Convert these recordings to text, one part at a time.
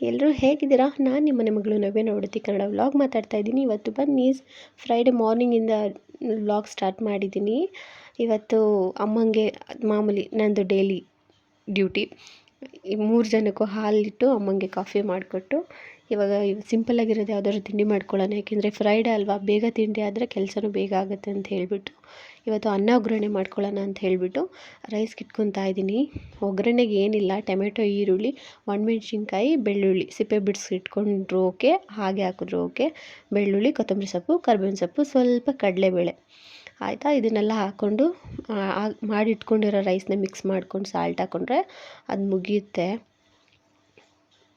ಎಲ್ಲರೂ ಹೇಗಿದ್ದೀರಾ? ನಾನು ನಿಮ್ಮ ಮನೆ ಮಗಳು ನವ್ಯ ನೋಡುತ್ತಿ ಕನ್ನಡ ವ್ಲಾಗ್ ಮಾತಾಡ್ತಾ ಇದ್ದೀನಿ. ಇವತ್ತು ಬನ್ನಿ ಫ್ರೈಡೆ ಮಾರ್ನಿಂಗಿಂದ ವ್ಲಾಗ್ ಸ್ಟಾರ್ಟ್ ಮಾಡಿದ್ದೀನಿ. ಇವತ್ತು ಅಮ್ಮಂಗೆ ಮಾಮೂಲಿ ನಂದು ಡೈಲಿ ಡ್ಯೂಟಿ ಈ ಮೂರು ಜನಕ್ಕೂ ಹಾಲಿಟ್ಟು ಅಮ್ಮಂಗೆ ಕಾಫಿ ಮಾಡಿಕೊಟ್ಟು, ಇವಾಗ ಸಿಂಪಲ್ಲಾಗಿರೋದು ಯಾವುದಾದ್ರು ತಿಂಡಿ ಮಾಡ್ಕೊಳ್ಳೋಣ. ಯಾಕೆಂದರೆ ಫ್ರೈಡೆ ಅಲ್ವಾ? ಬೇಗ ತಿಂಡಿ ಆದರೆ ಕೆಲಸನೂ ಬೇಗ ಆಗುತ್ತೆ ಅಂತ ಹೇಳಿಬಿಟ್ಟು ಇವತ್ತು ಅನ್ನ ಒಗ್ಗರಣೆ ಮಾಡ್ಕೊಳ್ಳೋಣ ಅಂತ ಹೇಳಿಬಿಟ್ಟು ರೈಸ್ಗೆ ಇಟ್ಕೊತಾ ಇದ್ದೀನಿ. ಒಗ್ಗರಣೆಗೆ ಏನಿಲ್ಲ, ಟೊಮೆಟೊ, ಈರುಳ್ಳಿ, ಒಣಮೆಣ್ಸಿನ್ಕಾಯಿ, ಬೆಳ್ಳುಳ್ಳಿ. ಸಿಪ್ಪೆ ಬಿಡಿಸಿ ಇಟ್ಕೊಂಡ್ರು ಓಕೆ ಹಾಗೆ ಹಾಕಿದ್ರು ಓಕೆ ಬೆಳ್ಳುಳ್ಳಿ, ಕೊತ್ತಂಬರಿ ಸೊಪ್ಪು, ಕರ್ಬೇವಿನ ಸೊಪ್ಪು, ಸ್ವಲ್ಪ ಕಡಲೆಬೇಳೆ. ಆಯಿತಾ? ಇದನ್ನೆಲ್ಲ ಹಾಕ್ಕೊಂಡು ಮಾಡಿಟ್ಕೊಂಡಿರೋ ರೈಸ್ನ ಮಿಕ್ಸ್ ಮಾಡ್ಕೊಂಡು ಸಾಲ್ಟ್ ಹಾಕ್ಕೊಂಡ್ರೆ ಅದು ಮುಗಿಯುತ್ತೆ.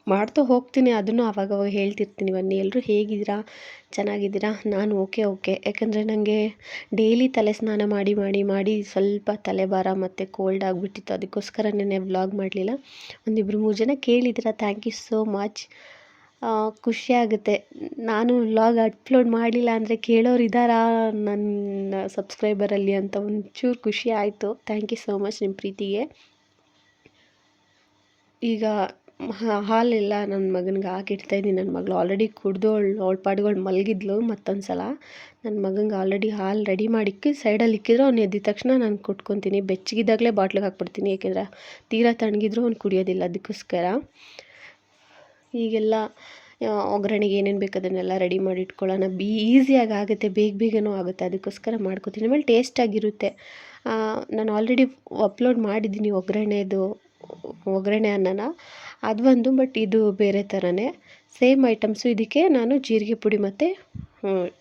ಮಾಡ್ತಾ ಹೋಗ್ತೀನಿ, ಅದನ್ನು ಅವಾಗವಾಗ ಹೇಳ್ತಿರ್ತೀನಿ. ಬನ್ನಿ ಎಲ್ಲರೂ ಹೇಗಿದ್ದೀರಾ? ಚೆನ್ನಾಗಿದ್ದೀರಾ? ನಾನು ಓಕೆ ಓಕೆ. ಯಾಕಂದರೆ ನನಗೆ ಡೈಲಿ ತಲೆ ಸ್ನಾನ ಮಾಡಿ ಮಾಡಿ ಮಾಡಿ ಸ್ವಲ್ಪ ತಲೆಭಾರ ಮತ್ತು ಕೋಲ್ಡ್ ಆಗಿಬಿಟ್ಟಿತ್ತು. ಅದಕ್ಕೋಸ್ಕರ ನೆನ್ನೆ ವ್ಲಾಗ್ ಮಾಡಲಿಲ್ಲ. ಒಂದಿಬ್ಬರು ಮೂರು ಜನ ಕೇಳಿದ್ದೀರಾ? ಥ್ಯಾಂಕ್ ಯು ಸೋ ಮಚ್ ಖುಷಿ ಆಗುತ್ತೆ. ನಾನು ವ್ಲಾಗ್ ಅಪ್ಲೋಡ್ ಮಾಡಲಿಲ್ಲ ಅಂದರೆ ಕೇಳೋರು ಇದ್ದಾರಾ ನನ್ನ ಸಬ್ಸ್ಕ್ರೈಬರಲ್ಲಿ ಅಂತ ಒಂಚೂರು ಖುಷಿ ಆಯಿತು. ಥ್ಯಾಂಕ್ ಯು ಸೋ ಮಚ್ ನಿಮ್ಮ ಪ್ರೀತಿಗೆ. ಈಗ ಹಾಲೆಲ್ಲ ನನ್ನ ಮಗನಿಗೆ ಹಾಕಿಡ್ತಾಯಿದ್ದೀನಿ ನನ್ನ ಮಗಳು ಆಲ್ರೆಡಿ ಕುಡಿದು ಅವಳು ಪಾಡ್ಗಳು ಮಲಗಿದ್ಲು ಮತ್ತೊಂದು ಸಲ ನನ್ನ ಮಗನಿಗೆ ಆಲ್ರೆಡಿ ಹಾಲು ರೆಡಿ ಮಾಡಿಕ್ಕಿ ಸೈಡಲ್ಲಿ ಇಕ್ಕಿದ್ರು, ಅವ್ನು ಎದ್ದಿದ ತಕ್ಷಣ ನಾನು ಕುಟ್ಕೊತೀನಿ ಬೆಚ್ಚಗಿದ್ದಾಗಲೇ ಬಾಟ್ಲಿಗೆ ಹಾಕ್ಬಿಡ್ತೀನಿ. ಏಕೆಂದರೆ ತೀರಾ ತಣ್ಣಗಿದ್ರು ಅವ್ನು ಕುಡಿಯೋದಿಲ್ಲ ಅದಕ್ಕೋಸ್ಕರ ಈಗೆಲ್ಲ ಒಗ್ಗರಣೆಗೆ ಏನೇನು ಬೇಕು ಅದನ್ನೆಲ್ಲ ರೆಡಿ ಮಾಡಿ ಇಟ್ಕೊಳ್ಳೋಣ. ಬಿ ಈಸಿಯಾಗಿ ಆಗುತ್ತೆ. ಬೇಗ ಬೇಗನೂ ಆಗುತ್ತೆ. ಅದಕ್ಕೋಸ್ಕರ ಮಾಡ್ಕೋತೀನಿ. ಆಮೇಲೆ ಟೇಸ್ಟಾಗಿರುತ್ತೆ ನಾನು ಆಲ್ರೆಡಿ ಅಪ್ಲೋಡ್ ಮಾಡಿದ್ದೀನಿ ಒಗ್ಗರಣೆದು, ಒಗ್ಗರಣೆ ಅನ್ನನ. ಅದು ಒಂದು ಬಟ್ ಇದು ಬೇರೆ ಥರನೇ ಸೇಮ್ ಐಟಮ್ಸು ಇದಕ್ಕೆ ನಾನು ಜೀರಿಗೆ ಪುಡಿ ಮತ್ತು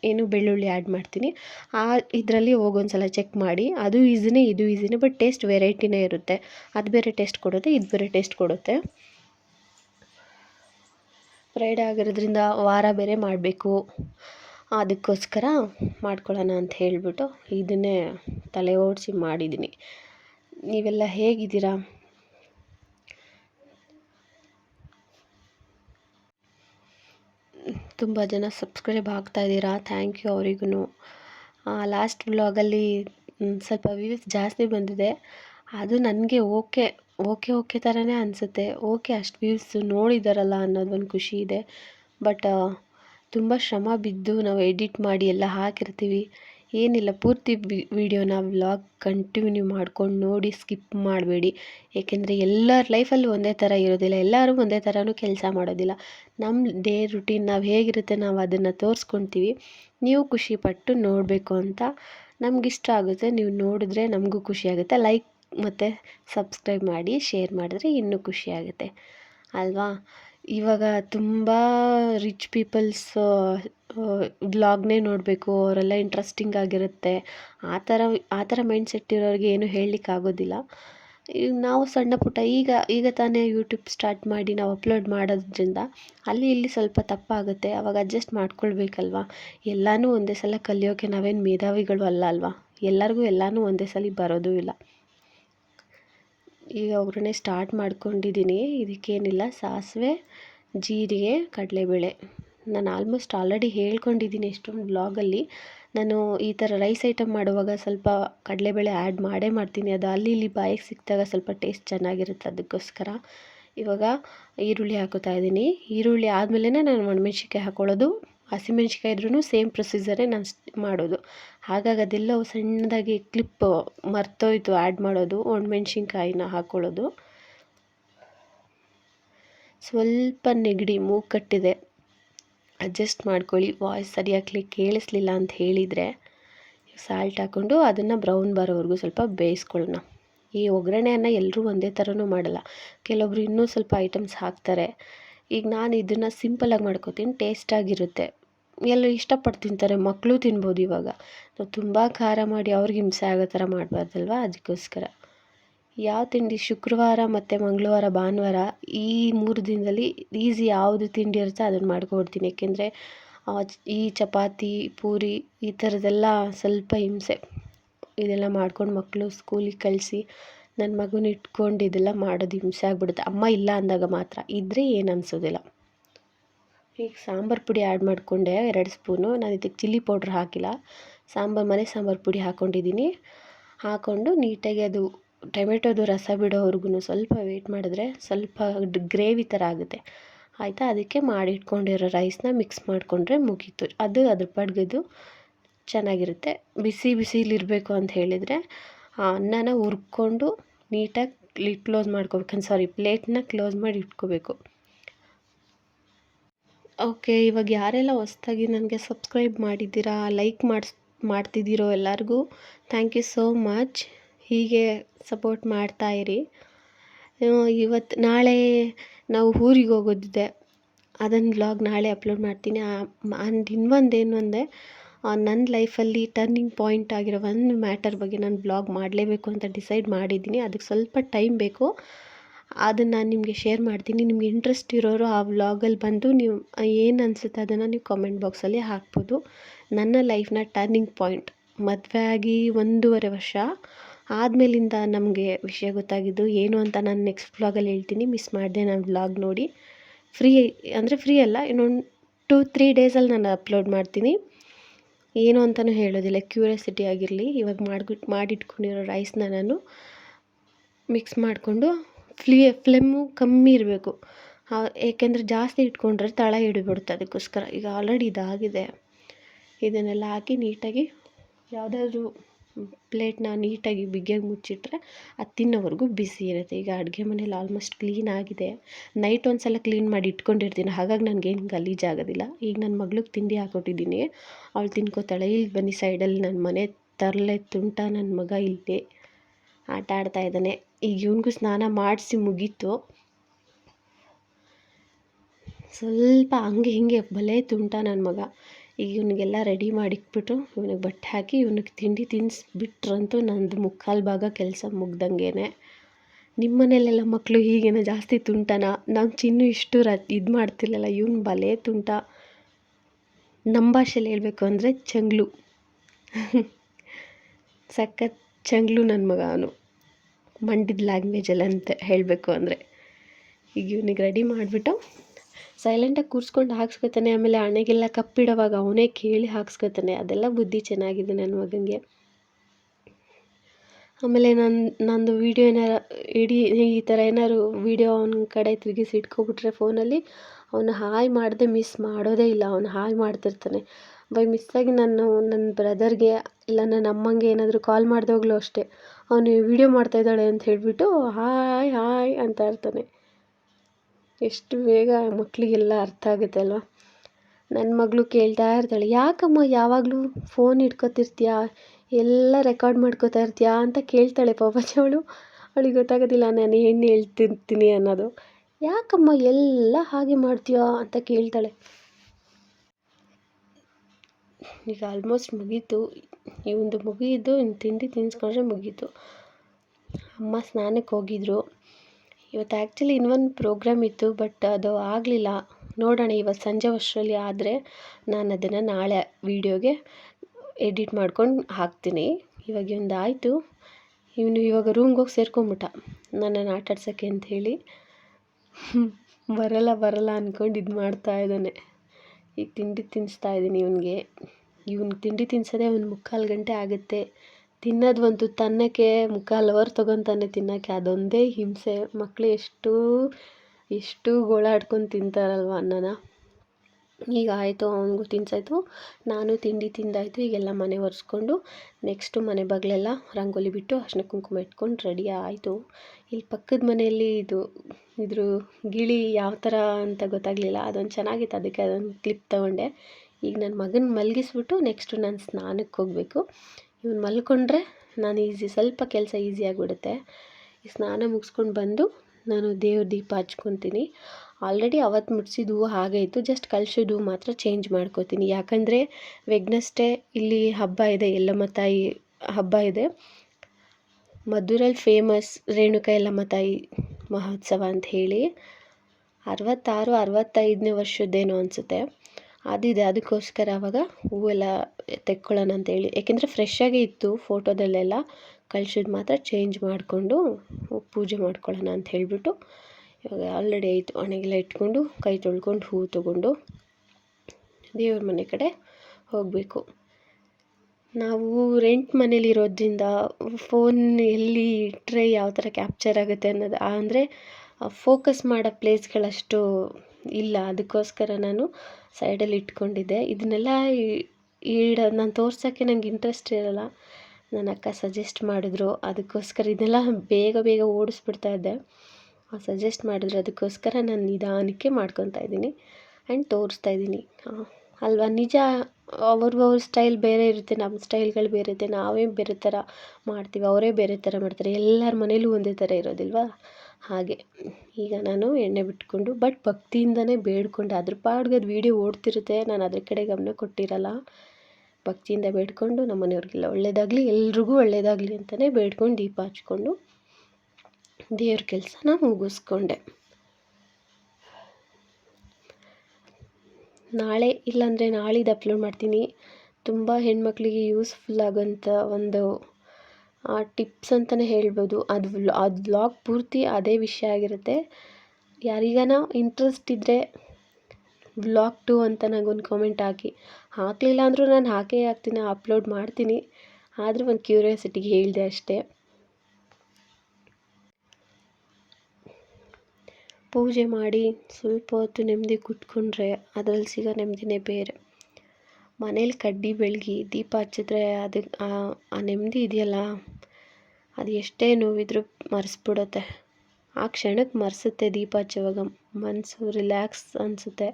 ಏನು ಬೆಳ್ಳುಳ್ಳಿ ಆ್ಯಡ್ ಮಾಡ್ತೀನಿ. ಆ, ಇದರಲ್ಲಿ ಹೋಗೊಂದ್ಸಲ ಚೆಕ್ ಮಾಡಿ. ಅದು ಈಸಿನೇ ಇದು ಈಸಿನೇ ಬಟ್ ಟೇಸ್ಟ್ ವೆರೈಟಿನೇ ಇರುತ್ತೆ. ಅದು ಬೇರೆ ಟೇಸ್ಟ್ ಕೊಡುತ್ತೆ, ಇದು ಬೇರೆ ಟೇಸ್ಟ್ ಕೊಡುತ್ತೆ. ಫ್ರೈಡ್ ಆಗಿರೋದ್ರಿಂದ ವಾರ ಬೇರೆ ಮಾಡಬೇಕು. ಅದಕ್ಕೋಸ್ಕರ ಮಾಡ್ಕೊಳ್ಳೋಣ ಅಂತ ಹೇಳಿಬಿಟ್ಟು ಇದನ್ನೇ ತಲೆ ಓಡಿಸಿ ಮಾಡಿದ್ದೀನಿ. ನೀವೆಲ್ಲ ಹೇಗಿದ್ದೀರಾ? ತುಂಬ ಜನ ಸಬ್ಸ್ಕ್ರೈಬ್ ಆಗ್ತಾ ಇದ್ದೀರಾ? ಥ್ಯಾಂಕ್ ಯು ಅವರಿಗೂ ಲಾಸ್ಟ್ ವ್ಲಾಗಲ್ಲಿ ಸ್ವಲ್ಪ ವ್ಯೂಸ್ ಜಾಸ್ತಿ ಬಂದಿದೆ. ಅದು ನನಗೆ ಓಕೆ ಓಕೆ ಓಕೆ ಥರನೇ ಅನಿಸುತ್ತೆ. ಓಕೆ, ಅಷ್ಟು ವ್ಯೂಸ್ ನೋಡಿದ್ದಾರಲ್ಲ ಅನ್ನೋದು ಒಂದು ಖುಷಿ ಇದೆ. ಬಟ್ ತುಂಬ ಶ್ರಮ ಬಿದ್ದು ನಾವು ಎಡಿಟ್ ಮಾಡಿ ಎಲ್ಲ ಹಾಕಿರ್ತೀವಿ. ಏನಿಲ್ಲ, ಪೂರ್ತಿ ವಿಡಿಯೋನ ವ್ಲಾಗ್ ಕಂಟಿನ್ಯೂ ಮಾಡ್ಕೊಂಡು ನೋಡಿ ಸ್ಕಿಪ್ ಮಾಡಬೇಡಿ. ಏಕೆಂದರೆ ಎಲ್ಲರ ಲೈಫಲ್ಲೂ ಒಂದೇ ಥರ ಇರೋದಿಲ್ಲ, ಎಲ್ಲರೂ ಒಂದೇ ಥರನೂ ಕೆಲಸ ಮಾಡೋದಿಲ್ಲ. ನಮ್ಮ ಡೇ ರುಟೀನ್ ನಾವು ಹೇಗಿರುತ್ತೆ ನಾವು ಅದನ್ನು ತೋರಿಸ್ಕೊತೀವಿ. ನೀವು ಖುಷಿಪಟ್ಟು ನೋಡಬೇಕು ಅಂತ ನಮಗಿಷ್ಟ ಆಗುತ್ತೆ. ನೀವು ನೋಡಿದ್ರೆ ನಮಗೂ ಖುಷಿಯಾಗುತ್ತೆ ಲೈಕ್ ಮತ್ತು ಸಬ್ಸ್ಕ್ರೈಬ್ ಮಾಡಿ, ಶೇರ್ ಮಾಡಿದ್ರೆ ಇನ್ನೂ ಖುಷಿಯಾಗುತ್ತೆ ಅಲ್ವಾ? ಇವಾಗ ತುಂಬ ರಿಚ್ ಪೀಪಲ್ಸ್ ವ್ಲಾಗ್ನೇ ನೋಡಬೇಕು, ಅವರೆಲ್ಲ ಇಂಟ್ರೆಸ್ಟಿಂಗ್ ಆಗಿರುತ್ತೆ. ಆ ಥರ ಆ ಥರ ಮೈಂಡ್ ಸೆಟ್ ಇರೋರಿಗೆ ಏನೂ ಹೇಳಲಿಕ್ಕಾಗೋದಿಲ್ಲ. ಈಗ ನಾವು ಸಣ್ಣ ಪುಟ್ಟ, ಈಗ ಈಗ ತಾನೇ ಯೂಟ್ಯೂಬ್ ಸ್ಟಾರ್ಟ್ ಮಾಡಿ ನಾವು ಅಪ್ಲೋಡ್ ಮಾಡೋದ್ರಿಂದ ಅಲ್ಲಿ ಇಲ್ಲಿ ಸ್ವಲ್ಪ ತಪ್ಪಾಗುತ್ತೆ. ಅವಾಗ ಅಡ್ಜಸ್ಟ್ ಮಾಡ್ಕೊಳ್ಬೇಕಲ್ವ? ಎಲ್ಲನೂ ಒಂದೇ ಸಲ ಕಲಿಯೋಕೆ ನಾವೇನು ಮೇಧಾವಿಗಳು ಅಲ್ಲ ಅಲ್ವಾ? ಎಲ್ಲರಿಗೂ ಎಲ್ಲನೂ ಒಂದೇ ಸಲ ಬರೋದೂ ಇಲ್ಲ. ಈಗ ಒಗ್ಗರಣೆ ಸ್ಟಾರ್ಟ್ ಮಾಡ್ಕೊಂಡಿದ್ದೀನಿ. ಇದಕ್ಕೇನಿಲ್ಲ, ಸಾಸಿವೆ, ಜೀರಿಗೆ, ಕಡಲೆಬೇಳೆ. ನಾನು ಆಲ್ಮೋಸ್ಟ್ ಆಲ್ರೆಡಿ ಹೇಳ್ಕೊಂಡಿದ್ದೀನಿ ಎಷ್ಟೊಂದು ಬ್ಲಾಗಲ್ಲಿ ನಾನು ಈ ಥರ ರೈಸ್ ಐಟಮ್ ಮಾಡುವಾಗ ಸ್ವಲ್ಪ ಕಡಲೆಬೇಳೆ ಆ್ಯಡ್ ಮಾಡೇ ಮಾಡ್ತೀನಿ. ಅದು ಅಲ್ಲಿ ಇಲ್ಲಿ ಬಾಯಿಗೆ ಸಿಕ್ಕಿದಾಗ ಸ್ವಲ್ಪ ಟೇಸ್ಟ್ ಚೆನ್ನಾಗಿರುತ್ತೆ ಅದಕ್ಕೋಸ್ಕರ. ಇವಾಗ ಈರುಳ್ಳಿ ಹಾಕೋತಾ ಇದ್ದೀನಿ. ಈರುಳ್ಳಿ ಆದಮೇಲೆ ನಾನು ಒಣಮೆಣ್ಸಿಕಾಯಿ ಹಾಕ್ಕೊಳ್ಳೋದು ಹಸಿಮೆಣ್ಸಿಕಾಯಿ ಇದ್ರೂ ಸೇಮ್ ಪ್ರೊಸೀಜರೇ ನಾನು ಮಾಡೋದು. ಹಾಗಾಗಿ ಅದೆಲ್ಲೋ ಸಣ್ಣದಾಗಿ ಕ್ಲಿಪ್ ಮರ್ತೋಯ್ತು ಆ್ಯಡ್ ಮಾಡೋದು, ಒಣಮೆಣ್ಸಿನ್ಕಾಯಿನ ಹಾಕ್ಕೊಳ್ಳೋದು ಸ್ವಲ್ಪ ನೆಗಡಿ ಮೂಗು ಕಟ್ಟಿದೆ ಅಡ್ಜಸ್ಟ್ ಮಾಡ್ಕೊಳ್ಳಿ. ವಾಯ್ಸ್ ಸರಿಯಾಗಿ ಕೇಳಿಸ್ಲಿಲ್ಲ ಅಂತ ಹೇಳಿದರೆ ಸಾಲ್ಟ್ ಹಾಕ್ಕೊಂಡು ಅದನ್ನು ಬ್ರೌನ್ ಬರೋವರೆಗೂ ಸ್ವಲ್ಪ ಬೇಯಿಸ್ಕೊಳ್ಳೋಣ. ಈ ಒಗ್ಗರಣೆಯನ್ನು ಎಲ್ಲರೂ ಒಂದೇ ಥರನೂ ಮಾಡಲ್ಲ. ಕೆಲವೊಬ್ರು ಇನ್ನೂ ಸ್ವಲ್ಪ ಐಟಮ್ಸ್ ಹಾಕ್ತಾರೆ. ಈಗ ನಾನು ಇದನ್ನು ಸಿಂಪಲಾಗಿ ಮಾಡ್ಕೋತೀನಿ ಟೇಸ್ಟಾಗಿರುತ್ತೆ ಎಲ್ಲರೂ ಇಷ್ಟಪಟ್ಟು ತಿಂತಾರೆ ಮಕ್ಕಳು ತಿನ್ಬೋದು ಇವಾಗ. ನಾವು ತುಂಬ ಖಾರ ಮಾಡಿ ಅವ್ರಿಗೆ ಹಿಂಸೆ ಆಗೋ ಥರ ಮಾಡಬಾರ್ದಲ್ವ? ಅದಕ್ಕೋಸ್ಕರ ಯಾವ ತಿಂಡಿ ಶುಕ್ರವಾರ ಮತ್ತು ಮಂಗಳವಾರ, ಭಾನುವಾರ ಈ ಮೂರು ದಿನದಲ್ಲಿ ಈಸಿ ಯಾವುದು ತಿಂಡಿ ಇರುತ್ತೆ ಅದನ್ನು ಮಾಡ್ಕೊಡ್ತೀನಿ ಏಕೆಂದರೆ ಈ ಚಪಾತಿ, ಪೂರಿ ಈ ಥರದ್ದೆಲ್ಲ ಸ್ವಲ್ಪ ಹಿಂಸೆ. ಇದೆಲ್ಲ ಮಾಡ್ಕೊಂಡು ಮಕ್ಕಳು ಸ್ಕೂಲಿಗೆ ಕಳಿಸಿ ನನ್ನ ಮಗುನ ಇಟ್ಕೊಂಡು ಇದೆಲ್ಲ ಮಾಡೋದು ಹಿಂಸೆ ಆಗಿಬಿಡುತ್ತೆ. ಅಮ್ಮ ಇಲ್ಲ ಅಂದಾಗ ಮಾತ್ರ. ಇದ್ದರೆ ಏನು ಅನಿಸೋದಿಲ್ಲ. ಈಗ ಸಾಂಬಾರು ಪುಡಿ ಆ್ಯಡ್ ಮಾಡಿಕೊಂಡೆ, ಎರಡು ಸ್ಪೂನು. ನಾನು ಇದಕ್ಕೆ ಚಿಲ್ಲಿ ಪೌಡ್ರ್ ಹಾಕಿಲ್ಲ. ಸಾಂಬಾರು, ಮನೆ ಸಾಂಬಾರು ಪುಡಿ ಹಾಕ್ಕೊಂಡಿದ್ದೀನಿ ಹಾಕ್ಕೊಂಡು ನೀಟಾಗಿ ಅದು ಟೊಮೆಟೊದು ರಸ ಬಿಡೋವರೆಗೂ ಸ್ವಲ್ಪ ವೇಟ್ ಮಾಡಿದ್ರೆ ಸ್ವಲ್ಪ ಗ್ರೇವಿ ಥರ ಆಗುತ್ತೆ. ಆಯಿತಾ? ಅದಕ್ಕೆ ಮಾಡಿಟ್ಕೊಂಡಿರೋ ರೈಸ್ನ ಮಿಕ್ಸ್ ಮಾಡಿಕೊಂಡ್ರೆ ಮುಗೀತು. ಅದು ಅದ್ರ ಪಡ್ಗದು ಚೆನ್ನಾಗಿರುತ್ತೆ. ಬಿಸಿ ಬಿಸಿಲಿರಬೇಕು ಅಂತ ಹೇಳಿದರೆ ಆ ಅನ್ನನ ಹುರ್ಕೊಂಡು ನೀಟಾಗಿ ಕ್ಲೋಸ್ ಮಾಡ್ಕೊಬೇಕು. ಸಾರಿ ಪ್ಲೇಟ್ನ ಕ್ಲೋಸ್ ಮಾಡಿ ಇಟ್ಕೋಬೇಕು. ಓಕೆ, ಇವಾಗ ಯಾರೆಲ್ಲ ಹೊಸ್ದಾಗಿ ನನಗೆ ಸಬ್ಸ್ಕ್ರೈಬ್ ಮಾಡಿದ್ದೀರಾ, ಲೈಕ್ ಮಾಡಿಸ್, ಮಾಡ್ತಿದ್ದೀರೋ ಎಲ್ಲರಿಗೂ ಥ್ಯಾಂಕ್ ಯು ಸೋ ಮಚ್. ಹೀಗೆ ಸಪೋರ್ಟ್ ಮಾಡ್ತಾಯಿರಿ ಇವತ್ತು ನಾಳೆ ನಾವು ಊರಿಗೆ ಹೋಗೋದಿದೆ. ಅದನ್ನು ವ್ಲಾಗ್ ನಾಳೆ ಅಪ್ಲೋಡ್ ಮಾಡ್ತೀನಿ. ಆ್ಯಂಡ್ ಇನ್ನೊಂದು ಏನು ಅಂದರೆ ನನ್ನ ಲೈಫಲ್ಲಿ ಟರ್ನಿಂಗ್ ಪಾಯಿಂಟ್ ಆಗಿರೋ ಒಂದು ಮ್ಯಾಟರ್ ಬಗ್ಗೆ ನಾನು ಬ್ಲಾಗ್ ಮಾಡಲೇಬೇಕು ಅಂತ ಡಿಸೈಡ್ ಮಾಡಿದ್ದೀನಿ. ಅದಕ್ಕೆ ಸ್ವಲ್ಪ ಟೈಮ್ ಬೇಕು. ಅದನ್ನು ನಾನು ನಿಮಗೆ ಶೇರ್ ಮಾಡ್ತೀನಿ. ನಿಮ್ಗೆ ಇಂಟ್ರೆಸ್ಟ್ ಇರೋರು ಆ ವ್ಲಾಗಲ್ಲಿ ಬಂದು ನೀವು, ಏನು ಅನಿಸುತ್ತೆ ಅದನ್ನು ನೀವು ಕಾಮೆಂಟ್ ಬಾಕ್ಸಲ್ಲಿ ಹಾಕ್ಬೋದು. ನನ್ನ ಲೈಫ್ನ ಟರ್ನಿಂಗ್ ಪಾಯಿಂಟ್ ಮದುವೆ ಆಗಿ ಒಂದೂವರೆ ವರ್ಷ ಆದಮೇಲಿಂದ ನಮಗೆ ವಿಷಯ ಗೊತ್ತಾಗಿದ್ದು ಏನು ಅಂತ ನಾನು ನೆಕ್ಸ್ಟ್ ವ್ಲಾಗಲ್ಲಿ ಹೇಳ್ತೀನಿ. ಮಿಸ್ ಮಾಡಿದೆ ನಾನು ವ್ಲಾಗ್ ನೋಡಿ. ಫ್ರೀ ಅಂದರೆ ಫ್ರೀ ಅಲ್ಲ, ಇನ್ನೊಂದು ಟೂ ತ್ರೀ ಡೇಸಲ್ಲಿ ನಾನು ಅಪ್ಲೋಡ್ ಮಾಡ್ತೀನಿ. ಏನು ಅಂತಲೂ ಹೇಳೋದಿಲ್ಲ. ಕ್ಯೂರಿಯಾಸಿಟಿ ಆಗಿರಲಿ. ಇವಾಗ ಮಾಡ್ಬಿಟ್ಟು ಮಾಡಿಟ್ಕೊಂಡಿರೋ ರೈಸ್ನ ನಾನು ಮಿಕ್ಸ್ ಮಾಡಿಕೊಂಡು ಫ್ಲೀ, ಫ್ಲೆಮ್ಮು ಕಮ್ಮಿ ಇರಬೇಕು. ಏಕೆಂದರೆ ಜಾಸ್ತಿ ಇಟ್ಕೊಂಡ್ರೆ ತಳ ಹಿಡಿಬಿಡುತ್ತೆ ಅದಕ್ಕೋಸ್ಕರ. ಈಗ ಆಲ್ರೆಡಿ ಇದಾಗಿದೆ. ಇದನ್ನೆಲ್ಲ ಹಾಕಿ ನೀಟಾಗಿ ಯಾವುದಾದ್ರೂ ಪ್ಲೇಟ್ನ ನೀಟಾಗಿ ಬಿಗಿಯಾಗಿ ಮುಚ್ಚಿಟ್ರೆ ಅದು ತಿನ್ನೋವರೆಗೂ ಬಿಸಿ ಇರುತ್ತೆ. ಈಗ ಅಡುಗೆ ಮನೇಲಿ ಆಲ್ಮೋಸ್ಟ್ ಕ್ಲೀನ್ ಆಗಿದೆ. ನೈಟ್ ಒಂದು ಸಲ ಕ್ಲೀನ್ ಮಾಡಿ ಇಟ್ಕೊಂಡಿರ್ತೀನಿ. ಹಾಗಾಗಿ ನನಗೇನು ಗಲೀಜಾಗೋದಿಲ್ಲ ಈಗ ನನ್ನ ಮಗ್ಳಿಗೆ ತಿಂಡಿ ಹಾಕ್ಕೊಟ್ಟಿದ್ದೀನಿ ಅವಳು ತಿನ್ಕೋತಾಳೆ. ಇಲ್ಲಿ ಬನ್ನಿ ಸೈಡಲ್ಲಿ ನನ್ನ ಮನೆ, ತರಲೆ ತುಂಟ ನನ್ನ ಮಗ ಇಲ್ಲಿ. ಆಟ ಆಡ್ತಾ ಇದ್ದಾನೆ. ಈಗ ಇವನಿಗೂ ಸ್ನಾನ ಮಾಡಿಸಿ ಮುಗೀತು. ಸ್ವಲ್ಪ ಹಂಗೆ ಹಿಂಗೆ ಬಲೆ ತುಂಟ ನನ್ನ ಮಗ. ಈಗ ಇವನಿಗೆಲ್ಲ ರೆಡಿ ಮಾಡಿಕ್ಬಿಟ್ಟು ಇವನಿಗೆ ಬಟ್ಟೆ ಹಾಕಿ ಇವನಿಗೆ ತಿಂಡಿ ತಿನ್ನಿಸ್ಬಿಟ್ರಂತೂ ನಂದು ಮುಕ್ಕಾಲು ಭಾಗ ಕೆಲಸ ಮುಗ್ದಂಗೆ ನಿಮ್ಮ ಮನೇಲೆಲ್ಲ ಮಕ್ಕಳು ಹೀಗೇನೋ ಜಾಸ್ತಿ ತುಂಟನ? ನಾನು ಚಿನ್ನು ಇಷ್ಟು ರ ಇದು ಮಾಡ್ತಿರ್ಲಿಲ್ಲ, ಇವನು ಬಲೆ ತುಂಟ. ನಮ್ಮ ಭಾಷೆಯಲ್ಲಿ ಹೇಳಬೇಕು ಅಂದರೆ ಚಂಗ್ಲು. ಸಖತ್ ಚಂಗ್ಲು ನನ್ನ ಮಗ ಅವನು ಮಂಡ್ಯದ ಲ್ಯಾಂಗ್ವೇಜಲ್ಲಿ ಅಂತ ಹೇಳಬೇಕು ಅಂದರೆ. ಈಗ ಇವನಿಗೆ ರೆಡಿ ಮಾಡಿಬಿಟ್ಟು ಸೈಲೆಂಟಾಗಿ ಕೂರಿಸ್ಕೊಂಡು ಹಾಕ್ಸ್ಕೊತಾನೆ, ಆಮೇಲೆ ಹಣೆಗೆಲ್ಲ ಕಪ್ಪಿಡೋವಾಗ ಅವನೇ ಕೇಳಿ ಹಾಕ್ಸ್ಕೊತಾನೆ. ಅದೆಲ್ಲ ಬುದ್ಧಿ ಚೆನ್ನಾಗಿದೆ ನನ್ನ ಮಗನಿಗೆ. ಆಮೇಲೆ ನನ್ನ ನಂದು ವೀಡಿಯೋ ಏನಾರು ಇಡೀ ಈ ಥರ ಏನಾದ್ರು ವೀಡಿಯೋ ಅವನ ಕಡೆ ತಿರುಗಿಸಿ ಇಟ್ಕೊಬಿಟ್ರೆ ಫೋನಲ್ಲಿ ಅವನು ಹಾಯ್ ಮಾಡದೆ ಮಿಸ್ ಮಾಡೋದೇ ಇಲ್ಲ. ಅವನು ಹಾಯ್ ಮಾಡ್ತಿರ್ತಾನೆ. ಬೈ ಮಿಸ್ಸಾಗಿ ನಾನು ನನ್ನ ಬ್ರದರ್ಗೆ ಇಲ್ಲ ನನ್ನ ಅಮ್ಮಂಗೆ ಏನಾದರೂ ಕಾಲ್ ಮಾಡಿದಾಗಲೂ ಅಷ್ಟೇ. ಅವನು ವೀಡಿಯೋ ಮಾಡ್ತಾಯಿದ್ದಾಳೆ ಅಂತ ಹೇಳಿಬಿಟ್ಟು, ಹಾಯ್ ಹಾಯ್ ಅಂತ ಇರ್ತಾನೆ ಎಷ್ಟು ಬೇಗ ಮಕ್ಕಳಿಗೆಲ್ಲ ಅರ್ಥ ಆಗುತ್ತೆ ಅಲ್ವಾ? ನನ್ನ ಮಗಳು ಕೇಳ್ತಾ ಇರ್ತಾಳೆ, ಯಾಕಮ್ಮ ಯಾವಾಗಲೂ ಫೋನ್ ಇಟ್ಕೊತಿರ್ತೀಯ? ಎಲ್ಲ ರೆಕಾರ್ಡ್ ಮಾಡ್ಕೋತಾ ಇರ್ತೀಯಾ? ಅಂತ ಕೇಳ್ತಾಳೆ ಅವಳು. ಅವಳಿಗೆ ಗೊತ್ತಾಗೋದಿಲ್ಲ, ನಾನು ಹೆಣ್ಣು ಹೇಳ್ತಿರ್ತೀನಿ ಅನ್ನೋದು. ಯಾಕಮ್ಮ ಎಲ್ಲ ಹಾಗೆ ಮಾಡ್ತೀಯಾ? ಅಂತ ಕೇಳ್ತಾಳೆ. ಈಗ ಆಲ್ಮೋಸ್ಟ್ ಮುಗೀತು. ಇವಂದು ಮುಗಿಯಿತು ಇನ್ನು ತಿಂಡಿ ತಿನ್ನಿಸ್ಕೊಂಡ್ರೆ ಮುಗೀತು. ಅಮ್ಮ ಸ್ನಾನಕ್ಕೆ ಹೋಗಿದ್ರು. ಇವತ್ತು ಆ್ಯಕ್ಚುಲಿ ಇನ್ನೊಂದು ಪ್ರೋಗ್ರಾಮ್ ಇತ್ತು ಬಟ್ ಅದು ಆಗಲಿಲ್ಲ. ನೋಡೋಣ, ಇವತ್ತು ಸಂಜೆ ಅಷ್ಟರಲ್ಲಿ ಆದರೆ ನಾನು ಅದನ್ನು ನಾಳೆ ವೀಡಿಯೋಗೆ ಎಡಿಟ್ ಮಾಡ್ಕೊಂಡು ಹಾಕ್ತೀನಿ. ಇವಾಗ ಒಂದು ಆಯಿತು. ಇವನು ಇವಾಗ ರೂಮ್ಗೆ ಹೋಗಿ ಸೇರ್ಕೊಂಬಿಟ್ಟ. ನನ್ನನ್ನು ಆಟ ಆಡ್ಸೋಕ್ಕೆ ಅಂಥೇಳಿ ಬರಲ್ಲ ಬರಲ್ಲ ಅಂದ್ಕೊಂಡು ಇದು ಮಾಡ್ತಾ ಇದ್ದಾನೆ. ಈಗ ತಿಂಡಿ ತಿನ್ನಿಸ್ತಾ ಇದ್ದೀನಿ ಇವನಿಗೆ. ಇವ್ನಿಗೆ ತಿಂಡಿ ತಿನ್ಸೋದೇ ಒಂದು ಮುಕ್ಕಾಲು ಗಂಟೆ ಆಗುತ್ತೆ. ತಿನ್ನೋದು ಬಂತು ತನ್ನಕ್ಕೆ ಮುಕ್ಕಾಲು ಅವರ್ ತೊಗೊತಾನೆ ತಿನ್ನೋಕ್ಕೆ. ಅದೊಂದೇ ಹಿಂಸೆ. ಮಕ್ಕಳು ಎಷ್ಟು ಎಷ್ಟು ಗೋಳಾಡ್ಕೊಂಡು ತಿಂತಾರಲ್ವ ಅನ್ನನ. ಈಗ ಆಯಿತು, ಅವನಿಗೂ ತಿನ್ಸಾಯಿತು. ನಾನು ತಿಂಡಿ ತಿಂದಾಯಿತು. ಈಗೆಲ್ಲ ಮನೆ ಒರೆಸ್ಕೊಂಡು ನೆಕ್ಸ್ಟು ಮನೆ ಬಾಗಿಲೆಲ್ಲ ರಂಗೋಲಿ ಬಿಟ್ಟು ಅರ್ಶಿನ ಕುಂಕುಮ ಇಟ್ಕೊಂಡು ರೆಡಿ ಆಯಿತು. ಇಲ್ಲಿ ಪಕ್ಕದ ಮನೆಯಲ್ಲಿ ಇದು, ಇದ್ರ ಗಿಳಿ ಯಾವ ಥರ ಅಂತ ಗೊತ್ತಾಗಲಿಲ್ಲ. ಅದೊಂದು ಚೆನ್ನಾಗಿತ್ತು. ಅದಕ್ಕೆ ಅದೊಂದು ಕ್ಲಿಪ್ ತೊಗೊಂಡೆ. ಈಗ ನನ್ನ ಮಗನ ಮಲಗಿಸ್ಬಿಟ್ಟು ನೆಕ್ಸ್ಟು ನಾನು ಸ್ನಾನಕ್ಕೆ ಹೋಗಬೇಕು. ಇವನು ಮಲ್ಕೊಂಡ್ರೆ ನಾನು ಈಸಿ ಸ್ವಲ್ಪ ಕೆಲಸ ಈಸಿ ಆಗಿಬಿಡುತ್ತೆ. ಈ ಸ್ನಾನ ಮುಗಿಸ್ಕೊಂಡು ಬಂದು ನಾನು ದೇವ್ರ ದೀಪ ಹಚ್ಕೊತೀನಿ. ಆಲ್ರೆಡಿ ಅವತ್ತು ಮುಟ್ಸಿದ್ದು ಹೂವು ಹಾಗೆ ಜಸ್ಟ್ ಕಳ್ಸಿದ್ದು ಮಾತ್ರ ಚೇಂಜ್ ಮಾಡ್ಕೋತೀನಿ. ಯಾಕಂದರೆ ವೆಗ್ನಸ್ಡೇ ಇಲ್ಲಿ ಹಬ್ಬ ಇದೆ ಯಲ್ಲಮ್ಮ ತಾಯಿ ಹಬ್ಬ ಇದೆ. ಮದ್ದೂರಲ್ಲಿ ಫೇಮಸ್ ರೇಣುಕ ಯಲ್ಲಮ್ಮ ತಾಯಿ ಮಹೋತ್ಸವ ಅಂತ ಹೇಳಿ ಅರವತ್ತಾರು, ಅರವತ್ತೈದನೇ ವರ್ಷದ್ದೇನೋ ಅನಿಸುತ್ತೆ. ಅದಿದೆ, ಅದಕ್ಕೋಸ್ಕರ ಆವಾಗ ಹೂವೆಲ್ಲ ತೆಕ್ಕೊಳ್ಳೋಣ ಅಂತೇಳಿ. ಏಕೆಂದರೆ ಫ್ರೆಶ್ಶಾಗೇ ಇತ್ತು ಫೋಟೋದಲ್ಲೆಲ್ಲ ಕಳ್ಸಿದ್ದು ಮಾತ್ರ ಚೇಂಜ್ ಮಾಡಿಕೊಂಡು ಪೂಜೆ ಮಾಡ್ಕೊಳ್ಳೋಣ ಅಂತ ಹೇಳಿಬಿಟ್ಟು ಇವಾಗ ಆಲ್ರೆಡಿ ಆಯಿತು. ಹಣೆಗೆಲ್ಲ ಇಟ್ಕೊಂಡು ಕೈ ತೊಳ್ಕೊಂಡು ಹೂವು ತೊಗೊಂಡು ದೇವ್ರ ಮನೆ ಕಡೆ ಹೋಗಬೇಕು. ನಾವು ರೆಂಟ್ ಮನೇಲಿರೋದ್ರಿಂದ ಫೋನ್ ಎಲ್ಲಿ ಇಟ್ಟರೆ ಯಾವ ಥರ ಕ್ಯಾಪ್ಚರ್ ಆಗುತ್ತೆ ಅನ್ನೋದು ಅಂದರೆ ಫೋಕಸ್ ಮಾಡೋ ಪ್ಲೇಸ್ಗಳಷ್ಟು ಇಲ್ಲ, ಅದಕ್ಕೋಸ್ಕರ ನಾನು ಸೈಡಲ್ಲಿ ಇಟ್ಕೊಂಡಿದ್ದೆ. ಇದನ್ನೆಲ್ಲ ಇಡ ನಾನು ತೋರ್ಸೋಕ್ಕೆ ನಂಗೆ ಇಂಟ್ರೆಸ್ಟ್ ಇರಲ್ಲ. ನನ್ನ ಅಕ್ಕ ಸಜೆಸ್ಟ್ ಮಾಡಿದ್ರು, ಅದಕ್ಕೋಸ್ಕರ ಇದೆಲ್ಲ ಬೇಗ ಬೇಗ ಓಡಿಸ್ಬಿಡ್ತಾ ಇದ್ದೆ. ಸಜೆಸ್ಟ್ ಮಾಡಿದ್ರು, ಅದಕ್ಕೋಸ್ಕರ ನಾನು ನಿಧಾನಕ್ಕೆ ಮಾಡ್ಕೊತಾ ಇದ್ದೀನಿ ಆ್ಯಂಡ್ ತೋರಿಸ್ತಾ ಇದ್ದೀನಿ. ಅಲ್ವಾ? ನಿಜ ಅವ್ರವ್ರ ಸ್ಟೈಲ್ ಬೇರೆ ಇರುತ್ತೆ ನಮ್ಮ ಸ್ಟೈಲ್ಗಳು ಬೇರೆ ಇರುತ್ತೆ, ನಾವೇ ಬೇರೆ ಥರ ಮಾಡ್ತೀವಿ, ಅವರೇ ಬೇರೆ ಥರ ಮಾಡ್ತಾರೆ, ಎಲ್ಲರ ಮನೇಲೂ ಒಂದೇ ಥರ ಇರೋದಿಲ್ವಾ? ಹಾಗೆ, ಈಗ ನಾನು ಎಣ್ಣೆ ಬಿಟ್ಕೊಂಡು ಬಟ್ ಭಕ್ತಿಯಿಂದನೇ ಬೇಡ್ಕೊಂಡೆ. ಅದ್ರ ಪಾಡ್ಗೆ ಅದು ವೀಡಿಯೋ ಓಡ್ತಿರುತ್ತೆ, ನಾನು ಅದ್ರ ಕಡೆ ಗಮನ ಕೊಟ್ಟಿರಲ್ಲ. ಭಕ್ತಿಯಿಂದ ಬೇಡ್ಕೊಂಡು ನಮ್ಮ ಮನೆಯವ್ರಿಗೆಲ್ಲ ಒಳ್ಳೇದಾಗಲಿ, ಎಲ್ರಿಗೂ ಒಳ್ಳೇದಾಗಲಿ ಅಂತಲೇ ಬೇಡ್ಕೊಂಡು ದೀಪ ಹಚ್ಕೊಂಡು ದೇವ್ರ ಕೆಲಸನ ಮುಗಿಸ್ಕೊಂಡೆ. ನಾಳೆ, ಇಲ್ಲಾಂದರೆ ನಾಳಿದ್ದು ಅಪ್ಲೋಡ್ ಮಾಡ್ತೀನಿ. ತುಂಬ ಹೆಣ್ಮಕ್ಳಿಗೆ ಯೂಸ್ಫುಲ್ ಆಗೋಂಥ ಒಂದು ಟಿಪ್ಸ್ ಅಂತಲೇ ಹೇಳ್ಬೋದು. ಅದು ಅದು ವ್ಲಾಗ್ ಪೂರ್ತಿ ಅದೇ ವಿಷಯ ಆಗಿರುತ್ತೆ. ಯಾರಿಗಾನ ಇಂಟ್ರೆಸ್ಟ್ ಇದ್ದರೆ ವ್ಲಾಗ್ ಟು ಅಂತ ನನಗೊಂದು ಕಾಮೆಂಟ್ ಹಾಕಿ. ಹಾಕಲಿಲ್ಲ ಅಂದರೂ ನಾನು ಹಾಕೇ ಹಾಕ್ತೀನಿ ಅಪ್ಲೋಡ್ ಮಾಡ್ತೀನಿ. ಆದರೂ ಒಂದು ಕ್ಯೂರಿಯಾಸಿಟಿಗೆ ಹೇಳಿದೆ ಅಷ್ಟೇ. ಪೂಜೆ ಮಾಡಿ ಸ್ವಲ್ಪ ಹೊತ್ತು ನೆಮ್ಮದಿ ಕೂತ್ಕೊಂಡ್ರೆ ಅದ್ರಲ್ಲಿ ಸಿಗೋ ನೆಮ್ಮದಿನೇ ಬೇರೆ. ಮನೇಲಿ ಕಡ್ಡಿ ಬೆಳಗಿ ದೀಪ ಹಚ್ಚಿದ್ರೆ ಅದು, ಆ ನೆಮ್ಮದಿ ಇದೆಯಲ್ಲ? ಅದು ಎಷ್ಟೇ ನೋವಿದ್ರೂ ಮರೆಸ್ಬಿಡುತ್ತೆ. ಆ ಕ್ಷಣಕ್ಕೆ ಮರೆಸುತ್ತೆ ದೀಪ ಹಚ್ಚುವಾಗ. ಮನಸ್ಸು ರಿಲ್ಯಾಕ್ಸ್ ಅನಿಸುತ್ತೆ.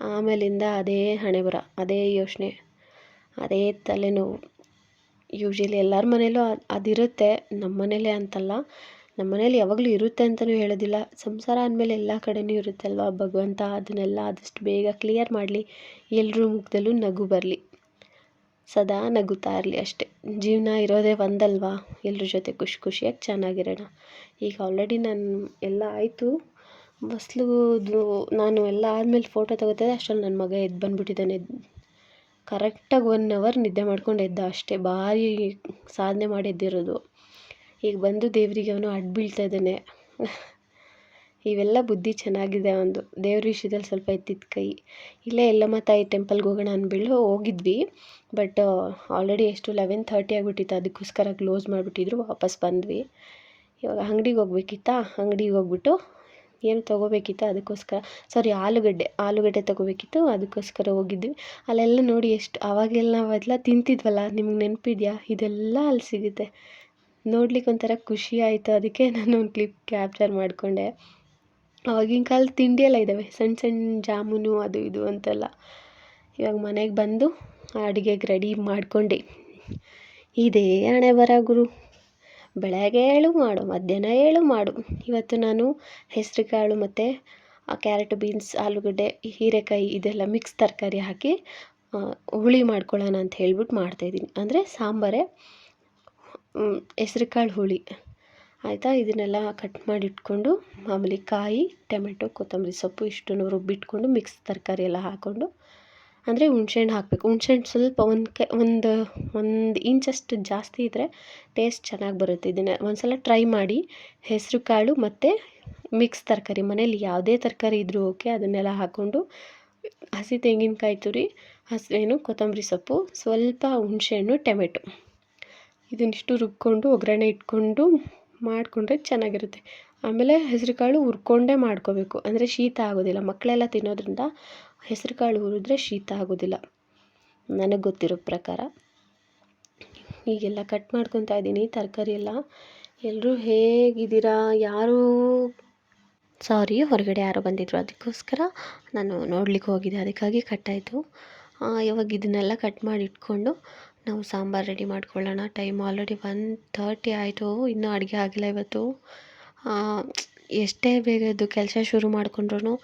ಆಮೇಲಿಂದ ಅದೇ ಹಣೆ ಬರ, ಅದೇ ಯೋಚನೆ, ಅದೇ ತಲೆನೋವು. ಯೂಶ್ವಲಿ ಎಲ್ಲರ ಮನೇಲೂ ಅದಿರುತ್ತೆ. ನಮ್ಮ ಮನೇಲೇ ಅಂತಲ್ಲ. ನಮ್ಮ ಮನೇಲಿ ಯಾವಾಗಲೂ ಇರುತ್ತೆ ಅಂತಲೂ ಹೇಳೋದಿಲ್ಲ. ಸಂಸಾರ ಅಂದಮೇಲೆ ಎಲ್ಲ ಕಡೆಯೂ ಅಲ್ವಾ? ಭಗವಂತ ಅದನ್ನೆಲ್ಲ ಆದಷ್ಟು ಬೇಗ ಕ್ಲಿಯರ್ ಮಾಡಲಿ. ಎಲ್ಲರೂ ಮುಖದಲ್ಲೂ ನಗು ಬರಲಿ. ಸದಾ ನಗುತ್ತಾ ಇರಲಿ ಅಷ್ಟೇ. ಜೀವನ ಇರೋದೇ ಒಂದಲ್ವಾ? ಎಲ್ಲರ ಜೊತೆ ಖುಷಿ ಖುಷಿಯಾಗಿ ಚೆನ್ನಾಗಿರೋಣ. ಈಗ ಆಲ್ರೆಡಿ ನಾನು ಎಲ್ಲ ಆಯಿತು. ಬಸ್ಲುದು ನಾನು ಎಲ್ಲ ಆದಮೇಲೆ ಫೋಟೋ ತಗೋತಿದ್ದೆ ಅಷ್ಟರಲ್ಲಿ ನನ್ನ ಮಗ ಎದ್ದು ಬಂದುಬಿಟ್ಟಿದ್ದಾನೆ. ಕರೆಕ್ಟಾಗಿ ಒನ್ ಅವರ್ ನಿದ್ದೆ ಮಾಡ್ಕೊಂಡು ಎದ್ದ ಅಷ್ಟೇ. ಭಾರಿ ಸಾಧನೆ ಮಾಡಿ ಎದ್ದಿರೋದು. ಈಗ ಬಂದು ದೇವರಿಗೆ ಅವನು ಅಡ್ಡ ಬೀಳ್ತಾ ಇದ್ದಾನೆ. ಇವೆಲ್ಲ ಬುದ್ಧಿ ಚೆನ್ನಾಗಿದೆ ಒಂದು. ದೇವ್ರ ವಿಷಯದಲ್ಲಿ ಸ್ವಲ್ಪ ಎತ್ತಿದ ಕೈ. ಇಲ್ಲೇ ಎಲ್ಲಮ್ಮ ತಾಯಿ ಟೆಂಪಲ್ಗೆ ಹೋಗೋಣ ಅಂದ್ಬಿಟ್ಟು ಹೋಗಿದ್ವಿ. ಬಟ್ ಆಲ್ರೆಡಿ ಎಷ್ಟು ಲೆವೆನ್ ಥರ್ಟಿ ಆಗಿಬಿಟ್ಟಿತ್ತು. ಅದಕ್ಕೋಸ್ಕರ ಕ್ಲೋಸ್ ಮಾಡಿಬಿಟ್ಟಿದ್ರು. ವಾಪಸ್ ಬಂದ್ವಿ. ಇವಾಗ ಅಂಗಡಿಗೆ ಹೋಗ್ಬೇಕಿತ್ತಾ? ಅಂಗಡಿಗೆ ಹೋಗ್ಬಿಟ್ಟು ಏನು ತೊಗೋಬೇಕಿತ್ತು ಅದಕ್ಕೋಸ್ಕರ. ಸಾರಿ ಆಲೂಗಡ್ಡೆ. ಆಲೂಗಡ್ಡೆ ತೊಗೋಬೇಕಿತ್ತು. ಅದಕ್ಕೋಸ್ಕರ ಹೋಗಿದ್ವಿ. ಅಲ್ಲೆಲ್ಲ ನೋಡಿ ಎಷ್ಟು ಆವಾಗೆಲ್ಲ ನಾವೆಲ್ಲ ತಿಂತಿದ್ವಲ್ಲ? ನಿಮ್ಗೆ ನೆನಪಿದೆಯಾ? ಇದೆಲ್ಲ ಅಲ್ಲಿ ಸಿಗುತ್ತೆ. ನೋಡ್ಲಿಕ್ಕೆ ಒಂಥರ ಖುಷಿ ಆಯಿತು. ಅದಕ್ಕೆ ನಾನು ಒಂದು ಕ್ಲಿಪ್ ಕ್ಯಾಪ್ಚರ್ ಮಾಡಿಕೊಂಡೆ. ಆವಾಗಿನ ಕಾಲದ ತಿಂಡಿ ಎಲ್ಲ ಇದ್ದಾವೆ ಸಣ್ಣ ಸಣ್ಣ ಜಾಮೂನು, ಅದು ಇದು ಅಂತೆಲ್ಲ. ಇವಾಗ ಮನೆಗೆ ಬಂದು ಅಡುಗೆಗೆ ರೆಡಿ ಮಾಡಿಕೊಂಡೆ. ಇದೇ ಹಣೆ ಬರ ಗುರು. ಬೆಳಗ್ಗೆ ಏಳು ಮಾಡು, ಮಧ್ಯಾಹ್ನ ಏಳು ಮಾಡು. ಇವತ್ತು ನಾನು ಹೆಸರು ಕಾಳು ಮತ್ತು ಕ್ಯಾರೆಟ್, ಬೀನ್ಸ್, ಆಲೂಗಡ್ಡೆ, ಹೀರೆಕಾಯಿ ಇದೆಲ್ಲ ಮಿಕ್ಸ್ ತರಕಾರಿ ಹಾಕಿ ಹುಳಿ ಮಾಡ್ಕೊಳ್ಳೋಣ ಅಂತ ಹೇಳ್ಬಿಟ್ಟು ಮಾಡ್ತಾಯಿದ್ದೀನಿ ಅಂದರೆ ಸಾಂಬಾರೇ. ಹೆಸ್ರು ಕಾಳು ಹುಳಿ. ಆಯಿತಾ? ಇದನ್ನೆಲ್ಲ ಕಟ್ ಮಾಡಿ ಇಟ್ಕೊಂಡು ಮಾಮೂಲಿ ಕಾಯಿ, ಟೊಮೆಟೊ, ಕೊತ್ತಂಬರಿ ಸೊಪ್ಪು ಇಷ್ಟನ್ನು ರುಬ್ಬಿಟ್ಕೊಂಡು ಮಿಕ್ಸ್ ತರಕಾರಿ ಎಲ್ಲ ಹಾಕ್ಕೊಂಡು, ಅಂದರೆ ಹುಣ್ಸೆಹಣ್ಣು ಹಾಕಬೇಕು. ಹುಣ್ಸೆಹಣ್ಣು ಸ್ವಲ್ಪ ಒಂದು ಕೆ, ಒಂದು ಒಂದು ಇಂಚಷ್ಟು ಜಾಸ್ತಿ ಇದ್ದರೆ ಟೇಸ್ಟ್ ಚೆನ್ನಾಗಿ ಬರುತ್ತೆ ಇದನ್ನು. ಒಂದು ಸಲ ಟ್ರೈ ಮಾಡಿ ಹೆಸರು ಕಾಳು ಮತ್ತು ಮಿಕ್ಸ್ ತರಕಾರಿ. ಮನೇಲಿ ಯಾವುದೇ ತರಕಾರಿ ಇದ್ದರೂ ಓಕೆ ಅದನ್ನೆಲ್ಲ ಹಾಕ್ಕೊಂಡು ಹಸಿ ತೆಂಗಿನಕಾಯಿ ತುರಿ, ಹಸಿ, ಏನು, ಕೊತ್ತಂಬರಿ ಸೊಪ್ಪು, ಸ್ವಲ್ಪ ಹುಣಸೆಹಣ್ಣು, ಟೊಮೆಟೊ. ಇದನ್ನಿಷ್ಟು ರುಬ್ಕೊಂಡು ಒಗ್ಗರಣೆ ಇಟ್ಕೊಂಡು ಮಾಡಿಕೊಂಡ್ರೆ ಚೆನ್ನಾಗಿರುತ್ತೆ. ಆಮೇಲೆ ಹೆಸರುಕಾಳು ಹುರ್ಕೊಂಡೇ ಮಾಡ್ಕೋಬೇಕು. ಅಂದರೆ ಶೀತ ಆಗೋದಿಲ್ಲ. ಮಕ್ಕಳೆಲ್ಲ ತಿನ್ನೋದ್ರಿಂದ ಹೆಸರುಕಾಳು ಹುರಿದ್ರೆ ಶೀತ ಆಗೋದಿಲ್ಲ. ನನಗೆ ಗೊತ್ತಿರೋ ಪ್ರಕಾರ. ಈಗೆಲ್ಲ ಕಟ್ ಮಾಡ್ಕೊತಾ ಇದ್ದೀನಿ. ತರಕಾರಿ ಎಲ್ಲ. ಎಲ್ಲರೂ ಹೇಗಿದ್ದೀರಾ? ಯಾರು ಸಾರಿ ಹೊರಗಡೆ ಯಾರೋ ಬಂದಿದ್ರು. ಅದಕ್ಕೋಸ್ಕರ ನಾನು ನೋಡ್ಲಿಕ್ಕೆ ಹೋಗಿದ್ದೆ. ಅದಕ್ಕಾಗಿ ಕಟ್ಟಾಯಿತು ಇವಾಗ ಇದನ್ನೆಲ್ಲ ಕಟ್ ಮಾಡಿ ಇಟ್ಕೊಂಡು ನಾವು ಸಾಂಬಾರು ರೆಡಿ ಮಾಡ್ಕೊಳ್ಳೋಣ. ಟೈಮ್ ಆಲ್ರೆಡಿ ಒನ್ ತರ್ಟಿ ಆಯಿತು. ಇನ್ನೂ ಅಡುಗೆ ಆಗಿಲ್ಲ ಇವತ್ತು. ಎಷ್ಟೇ ಬೇಗ ಇದು ಕೆಲಸ ಶುರು ಮಾಡಿಕೊಂಡ್ರು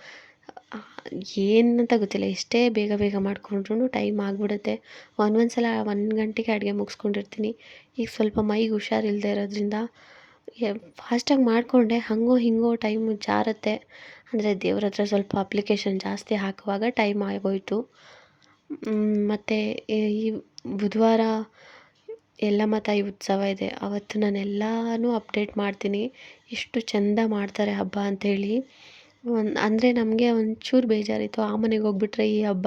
ಏನಂತ ಗೊತ್ತಿಲ್ಲ. ಎಷ್ಟೇ ಬೇಗ ಬೇಗ ಮಾಡ್ಕೊಂಡ್ರು ಟೈಮ್ ಆಗಿಬಿಡುತ್ತೆ. ಸಲ ಒಂದು ಗಂಟೆಗೆ ಅಡುಗೆ ಮುಗಿಸ್ಕೊಂಡಿರ್ತೀನಿ. ಈಗ ಸ್ವಲ್ಪ ಮೈಗೆ ಹುಷಾರಿಲ್ಲದೆ ಇರೋದ್ರಿಂದ ಫಾಸ್ಟಾಗಿ ಮಾಡಿಕೊಂಡೆ. ಹಾಗೋ ಹಿಂಗೋ ಟೈಮು ಜಾರುತ್ತೆ. ಅಂದರೆ ದೇವ್ರ ಹತ್ರ ಸ್ವಲ್ಪ ಅಪ್ಲಿಕೇಶನ್ ಜಾಸ್ತಿ ಹಾಕುವಾಗ ಟೈಮ್ ಆಗೋಯಿತು. ಮತ್ತು ಈ ಬುಧವಾರ ಎಲ್ಲಮ್ಮ ತಾಯಿ ಉತ್ಸವ ಇದೆ. ಅವತ್ತು ನಾನು ಎಲ್ಲನೂ ಅಪ್ಡೇಟ್ ಮಾಡ್ತೀನಿ. ಎಷ್ಟು ಚಂದ ಮಾಡ್ತಾರೆ ಹಬ್ಬ ಅಂಥೇಳಿ ಒಂದು, ಅಂದರೆ ನಮಗೆ ಒಂಚೂರು ಬೇಜಾರಿತ್ತು. ಆ ಮನೆಗೆ ಹೋಗ್ಬಿಟ್ರೆ ಈ ಹಬ್ಬ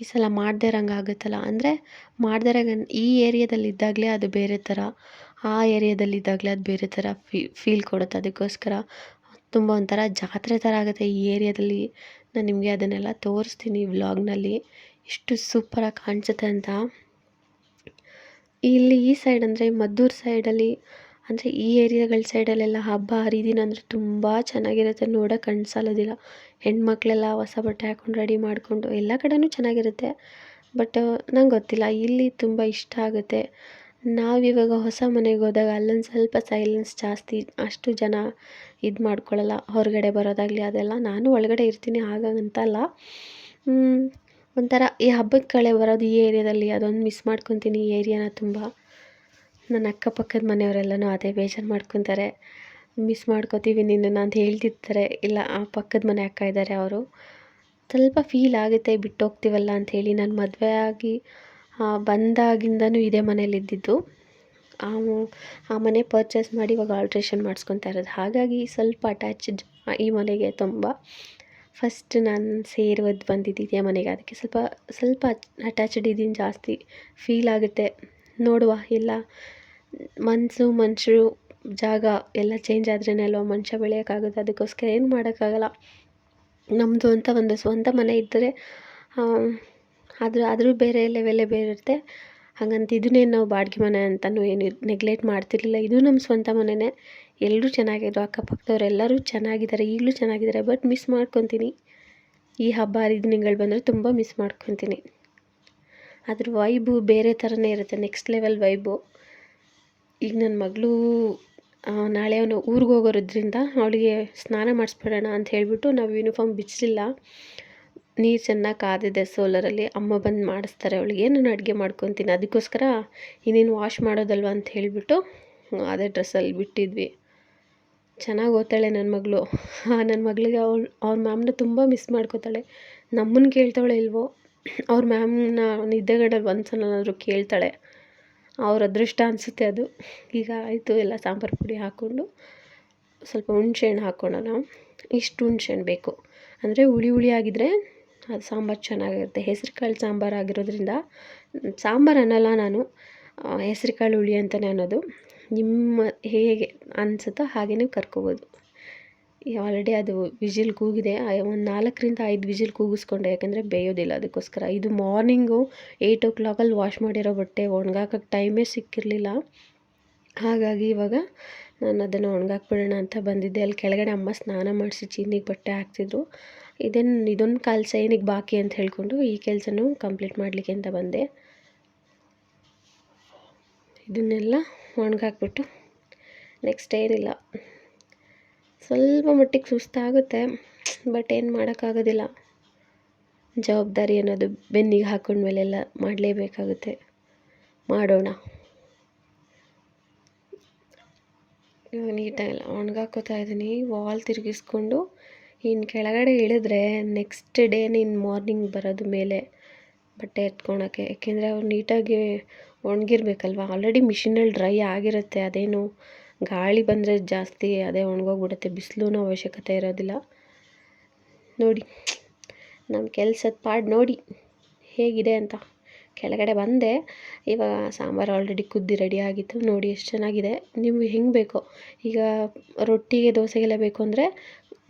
ಈ ಸಲ ಮಾಡದೇ ಆಗುತ್ತಲ್ಲ? ಅಂದರೆ ಮಾಡದೇ ಈ ಏರಿಯಾದಲ್ಲಿ ಇದ್ದಾಗಲೇ ಅದು ಬೇರೆ ಥರ ಆ ಏರಿಯಾದಲ್ಲಿ ಇದ್ದಾಗಲೇ ಅದು ಬೇರೆ ಥರ ಫೀಲ್ ಕೊಡುತ್ತೆ. ಅದಕ್ಕೋಸ್ಕರ ತುಂಬ ಒಂಥರ ಜಾತ್ರೆ ಥರ ಆಗುತ್ತೆ ಈ ಏರಿಯಾದಲ್ಲಿ ನಾನು ನಿಮಗೆ ಅದನ್ನೆಲ್ಲ ತೋರಿಸ್ತೀನಿ ವ್ಲಾಗ್ನಲ್ಲಿ ಎಷ್ಟು ಸೂಪರಾಗಿ ಕಾಣಿಸುತ್ತೆ ಅಂತ. ಇಲ್ಲಿ ಈ ಸೈಡ್ ಅಂದರೆ ಮದ್ದೂರು ಸೈಡಲ್ಲಿ ಅಂದರೆ ಈ ಏರಿಯಾಗಳ ಸೈಡಲ್ಲೆಲ್ಲ ಹಬ್ಬ ಹರಿದಿನ ಅಂದರೆ ತುಂಬ ಚೆನ್ನಾಗಿರುತ್ತೆ. ನೋಡೋಕೆ ಕಣ್ಣು ಸಾಲೋದಿಲ್ಲ ಹೆಣ್ಮಕ್ಳೆಲ್ಲ ಹೊಸ ಬಟ್ಟೆ ಹಾಕ್ಕೊಂಡು ರೆಡಿ ಮಾಡಿಕೊಂಡು ಎಲ್ಲ ಕಡೆಯೂ ಚೆನ್ನಾಗಿರುತ್ತೆ. ಬಟ್ ನಂಗೆ ಗೊತ್ತಿಲ್ಲ. ಇಲ್ಲಿ ತುಂಬ ಇಷ್ಟ ಆಗುತ್ತೆ. ನಾವಿವಾಗ ಹೊಸ ಮನೆಗೆ ಹೋದಾಗ ಅಲ್ಲೊಂದು ಸ್ವಲ್ಪ ಸೈಲೆನ್ಸ್ ಜಾಸ್ತಿ, ಅಷ್ಟು ಜನ ಇದು ಮಾಡ್ಕೊಳ್ಳಲ್ಲ ಹೊರಗಡೆ ಬರೋದಾಗಲಿ ಅದೆಲ್ಲ ನಾನು ಒಳಗಡೆ ಇರ್ತೀನಿ ಹಾಗಾಗಂತಲ್ಲ ಒಂಥರ ಈ ಹಬ್ಬದ ಕಳೆ ಬರೋದು ಈ ಏರಿಯಾದಲ್ಲಿ ಅದೊಂದು ಮಿಸ್ ಮಾಡ್ಕೊತೀನಿ ಈ ಏರಿಯಾನ ತುಂಬ. ನನ್ನ ಅಕ್ಕಪಕ್ಕದ ಮನೆಯವರೆಲ್ಲನೂ ಅದೇ ಬೇಜಾರು ಮಾಡ್ಕೊತಾರೆ. ಮಿಸ್ ಮಾಡ್ಕೋತೀವಿ ನಿನ್ನನ್ನು ಅಂತ ಹೇಳ್ತಿರ್ತಾರೆ. ಇಲ್ಲ, ಆ ಪಕ್ಕದ ಮನೆ ಅಕ್ಕ ಇದ್ದಾರೆ ಅವರು. ಸ್ವಲ್ಪ ಫೀಲ್ ಆಗುತ್ತೆ ಬಿಟ್ಟು ಹೋಗ್ತೀವಲ್ಲ ಅಂಥೇಳಿ ನಾನು ಮದುವೆ ಆಗಿ ಬಂದಾಗಿಂದನೂ ಇದೇ ಮನೇಲಿ ಇದ್ದಿದ್ದು. ಆ ಮನೆ ಪರ್ಚೇಸ್ ಮಾಡಿ ಇವಾಗ ಆಲ್ಟ್ರೇಷನ್ ಮಾಡಿಸ್ಕೊತಾ ಇರೋದು. ಹಾಗಾಗಿ ಸ್ವಲ್ಪ ಅಟ್ಯಾಚ್ಡ್ ಈ ಮನೆಗೆ ತುಂಬ ಫಸ್ಟ್ ನಾನು ಸೇರೋದು ಬಂದಿದ್ದಿದೆಯಾ ಮನೆಗೆ. ಅದಕ್ಕೆ ಸ್ವಲ್ಪ ಸ್ವಲ್ಪ ಅಟ್ಯಾಚ್ಡ್ ಇದ್ದೀನಿ ಜಾಸ್ತಿ. ಫೀಲ್ ಆಗುತ್ತೆ. ನೋಡುವ, ಎಲ್ಲ ಮನಸ್ಸು ಮನುಷ್ಯರು ಜಾಗ ಎಲ್ಲ ಚೇಂಜ್ ಆದ್ರೇ ಅಲ್ವಾ ಮನುಷ್ಯ ಬೆಳೆಯೋಕ್ಕಾಗುತ್ತೆ ಅದಕ್ಕೋಸ್ಕರ ಏನು ಮಾಡೋಕ್ಕಾಗಲ್ಲ. ನಮ್ಮದು ಅಂತ ಒಂದು ಸ್ವಂತ ಮನೆ ಇದ್ದರೆ ಆದರೂ ಆದರೂ ಬೇರೆ ಲೆವೆಲ್ಲೇ ಬೇರೆ ಇರುತ್ತೆ. ಹಾಗಂತ ಇದನ್ನೇನು ನಾವು ಬಾಡಿಗೆ ಮನೆ ಅಂತಲೂ ಏನು ನೆಗ್ಲೆಕ್ಟ್ ಮಾಡ್ತಿರಲಿಲ್ಲ. ಇದು ನಮ್ಮ ಸ್ವಂತ ಮನೆಯೇ ಎಲ್ಲರೂ ಚೆನ್ನಾಗಿದ್ರು ಅಕ್ಕಪಕ್ಕದವ್ರು ಎಲ್ಲರೂ ಚೆನ್ನಾಗಿದ್ದಾರೆ, ಈಗಲೂ ಚೆನ್ನಾಗಿದ್ದಾರೆ ಬಟ್ ಮಿಸ್ ಮಾಡ್ಕೊತೀನಿ. ಈ ಹಬ್ಬ ಹರಿದಿನಗಳು ಬಂದರೆ ತುಂಬ ಮಿಸ್ ಮಾಡ್ಕೊತೀನಿ. ಅದ್ರ ವೈಬು ಬೇರೆ ಥರನೇ ಇರುತ್ತೆ ನೆಕ್ಸ್ಟ್ ಲೆವೆಲ್ ವೈಬು ಈಗ ನನ್ನ ಮಗಳು ನಾಳೆ ಅವನು ಊರಿಗೆ ಹೋಗೋದ್ರಿಂದ ಅವಳಿಗೆ ಸ್ನಾನ ಮಾಡಿಸ್ಬಿಡೋಣ ಅಂತ ಹೇಳಿಬಿಟ್ಟು ನಾವು ಯೂನಿಫಾರ್ಮ್ ಬಿಚ್ಚಲಿಲ್ಲ ನೀರು ಚೆನ್ನಾಗಿ ಕಾದಿದೆ ಸೋಲರಲ್ಲಿ, ಅಮ್ಮ ಬಂದು ಮಾಡಿಸ್ತಾರೆ ಅವಳಿಗೆ, ನಾನು ಅಡುಗೆ ಮಾಡ್ಕೊತೀನಿ. ಅದಕ್ಕೋಸ್ಕರ ಇನ್ನೇನು ವಾಶ್ ಮಾಡೋದಲ್ವ ಅಂತ ಹೇಳಿಬಿಟ್ಟು, ಅದೇ ಡ್ರೆಸ್ಸಲ್ಲಿ ಬಿಟ್ಟಿದ್ವಿ. ಚೆನ್ನಾಗಿ ಓದ್ತಾಳೆ ನನ್ನ ಮಗಳು. ನನ್ನ ಮಗಳಿಗೆ ಅವ್ಳು, ಅವ್ರ ಮ್ಯಾಮ್ನ ತುಂಬ ಮಿಸ್ ಮಾಡ್ಕೋತಾಳೆ. ನಮ್ಮನ್ನು ಕೇಳ್ತಾಳೆ ಇಲ್ವೋ, ಅವ್ರ ಮ್ಯಾಮ್ನ ನಿದ್ದೆಗಡಲ್ಲಿ ಒಂದು ಸಲನಾದರೂ ಕೇಳ್ತಾಳೆ. ಅವ್ರ ಅದೃಷ್ಟ ಅನಿಸುತ್ತೆ ಅದು. ಈಗ ಆಯಿತು, ಎಲ್ಲ ಸಾಂಬಾರು ಪುಡಿ ಹಾಕ್ಕೊಂಡು ಸ್ವಲ್ಪ ಹುಣ್ಸೆಹಣ್ಣು ಹಾಕ್ಕೊಳ್ಳೋಣ ಇಷ್ಟು ಹುಣ್ಸೆಹಣ್ಣು ಬೇಕು. ಅಂದರೆ ಹುಳಿ ಹುಳಿ ಆಗಿದ್ದರೆ ಅದು ಸಾಂಬಾರು ಚೆನ್ನಾಗಿರುತ್ತೆ. ಹೆಸರು ಕಾಳು ಸಾಂಬಾರು ಆಗಿರೋದ್ರಿಂದ, ಸಾಂಬಾರು ಅನ್ನೋಲ್ಲ ನಾನು ಹೆಸರು ಕಾಳು ಹುಳಿ ಅಂತಲೇ ಅನ್ನೋದು. ನಿಮ್ಮ ಹೇಗೆ ಅನಿಸುತ್ತೋ ಹಾಗೆ ನೀವು ಕರ್ಕೋಬೋದು. ಆಲ್ರೆಡಿ ಅದು ವಿಜಿಲ್ ಕೂಗಿದೆ. ಒಂದು ನಾಲ್ಕರಿಂದ ಐದು ವಿಜಿಲ್ ಕೂಗಿಸ್ಕೊಂಡೆ, ಯಾಕೆಂದರೆ ಬೇಯೋದಿಲ್ಲ. ಅದಕ್ಕೋಸ್ಕರ ಇದು ಮಾರ್ನಿಂಗು ಏಯ್ಟ್ ಓ ಕ್ಲಾಕಲ್ಲಿ ವಾಶ್ ಮಾಡಿರೋ ಬಟ್ಟೆ ಒಣ್ಗಾಕೋಕ್ಕೆ ಟೈಮೇ ಸಿಕ್ಕಿರಲಿಲ್ಲ. ಹಾಗಾಗಿ ಇವಾಗ ನಾನು ಅದನ್ನು ಒಣಗಾಕ್ಬಿಡೋಣ ಅಂತ ಬಂದಿದ್ದೆ. ಅಲ್ಲಿ ಕೆಳಗಡೆ ಅಮ್ಮ ಸ್ನಾನ ಮಾಡಿಸಿ ಚೀನಿಗೆ ಬಟ್ಟೆ ಹಾಕ್ತಿದ್ರು. ಇದನ್ನು ಇದೊಂದು ಕೆಲಸ ಸೈನಿಗೆ ಬಾಕಿ ಅಂತ ಹೇಳಿಕೊಂಡು ಈ ಕೆಲಸನೂ ಕಂಪ್ಲೀಟ್ ಮಾಡಲಿಕ್ಕೆ ಅಂತ ಬಂದೆ. ಇದನ್ನೆಲ್ಲ ಒಣಗಾಕ್ಬಿಟ್ಟು ನೆಕ್ಸ್ಟ್ ಏನಿಲ್ಲ. ಸ್ವಲ್ಪ ಮಟ್ಟಿಗೆ ಸುಸ್ತಾಗುತ್ತೆ, ಬಟ್ ಏನು ಮಾಡೋಕ್ಕಾಗೋದಿಲ್ಲ. ಜವಾಬ್ದಾರಿ ಅನ್ನೋದು ಬೆನ್ನಿಗೆ ಹಾಕೊಂಡ್ಮೇಲೆಲ್ಲ ಮಾಡಲೇಬೇಕಾಗುತ್ತೆ. ಮಾಡೋಣ. ಇವಾಗ ನೀಟಾಗಿಲ್ಲ ಒಣಗಾಕೋತಾ ಇದ್ದೀನಿ, ವಾಲ್ ತಿರುಗಿಸ್ಕೊಂಡು ಇನ್ನು ಕೆಳಗಡೆ ಇಳಿದ್ರೆ ನೆಕ್ಸ್ಟ್ ಡೇ ನೀನು ಮಾರ್ನಿಂಗ್ ಬರೋದು ಮೇಲೆ ಬಟ್ಟೆ ಎತ್ಕೊಳಕ್ಕೆ. ಏಕೆಂದರೆ ಅವು ನೀಟಾಗಿ ಒಣಗಿರ್ಬೇಕಲ್ವ? ಆಲ್ರೆಡಿ ಮಿಷಿನಲ್ಲಿ ಡ್ರೈ ಆಗಿರುತ್ತೆ, ಅದೇನು ಗಾಳಿ ಬಂದರೆ ಜಾಸ್ತಿ ಅದೇ ಒಣಗೋಗ್ಬಿಡುತ್ತೆ ಬಿಸಿಲೂ ಅವಶ್ಯಕತೆ ಇರೋದಿಲ್ಲ. ನೋಡಿ ನಮ್ಮ ಕೆಲ್ಸದ ಪಾಡು ನೋಡಿ, ಹೇಗಿದೆ ಅಂತ. ಕೆಳಗಡೆ ಬಂದೆ, ಇವಾಗ ಸಾಂಬಾರು ಆಲ್ರೆಡಿ ಕುದ್ದು ರೆಡಿ ಆಗಿತ್ತು, ನೋಡಿ ಎಷ್ಟು ಚೆನ್ನಾಗಿದೆ. ನಿಮ್ಗೆ ಹೆಂಗೆ ಬೇಕೋ? ಈಗ ರೊಟ್ಟಿಗೆ ದೋಸೆಗೆಲ್ಲ ಬೇಕು ಅಂದರೆ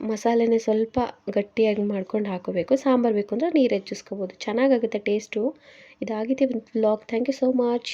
ಮಸಾಲೆನೇ ಸ್ವಲ್ಪ ಗಟ್ಟಿಯಾಗಿ ಮಾಡ್ಕೊಂಡು ಹಾಕೋಬೇಕು. ಸಾಂಬಾರು ಬೇಕು ಅಂದರೆ ನೀರು ಹೆಚ್ಚಿಸ್ಕೋಬೋದು. ಚೆನ್ನಾಗಾಗುತ್ತೆ ಟೇಸ್ಟು ಇದಾಗಿದೆ. Blog thank you so much